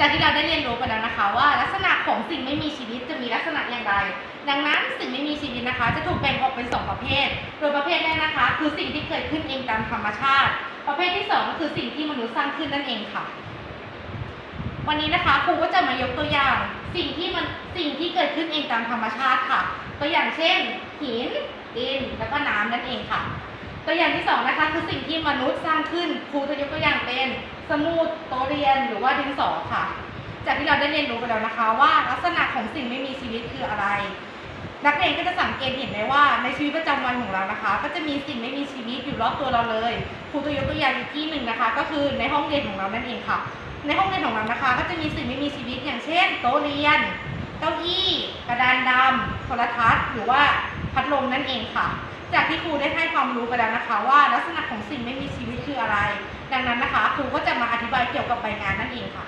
จากที่เราได้เรียนรู้ไปแล้วนะคะ ว่าลักษณะของสิ่งไม่มีชีวิตจะมีลักษณะอย่างไร ดังนั้นสิ่งไม่มีชีวิตนะคะ จะถูกแบ่งออกเป็นสองประเภท โดยประเภทแรกนะคะ คือสิ่งที่เกิดขึ้นเองตามธรรมชาติ ประเภทที่สองก็คือสิ่งที่มนุษย์สร้างขึ้นนั่นเองค่ะ วันนี้นะคะครูก็จะมายกตัวอย่าง สิ่งที่มันสิ่งที่เกิดขึ้นเองตามธรรมชาติค่ะ ตัวอย่างเช่น หินดินแล้วก็น้ำนั่นเองค่ะ ตัวอย่างที่สองนะคะคือสิ่งที่มนุษย์สร้างขึ้นครูจะยกตัวอย่างเป็น สมุดโต๊ะเรียนหรือว่าดินสอค่ะ จากที่เราได้เรียนรู้ไปแล้วนะคะว่าลักษณะของสิ่งไม่มีชีวิตคืออะไร นักเรียนก็จะสังเกตเห็นได้ว่าในชีวิตประจำวันของเรานะคะ ก็จะมีสิ่งไม่มีชีวิตอยู่รอบตัวเราเลยครูจะยกตัวอย่างอีกที่หนึ่งนะคะ ก็คือในห้องเรียนของเรานั่นเองค่ะ ในห้องเรียนของเรานะคะ ก็จะมีสิ่งไม่มีชีวิตอย่างเช่น โต๊ะเรียน เก้าอี้ กระดานดำโทรทัศน์ หรือว่าพัดลมนั่นเองค่ะ จากที่ครูได้ให้ความรู้ไปแล้วนะคะ ว่าลักษณะของสิ่งไม่มีชีวิตคืออะไร ดังนั้นนะคะครูก็จะมาอธิบายเกี่ยวกับใบงานนั่นเองค่ะ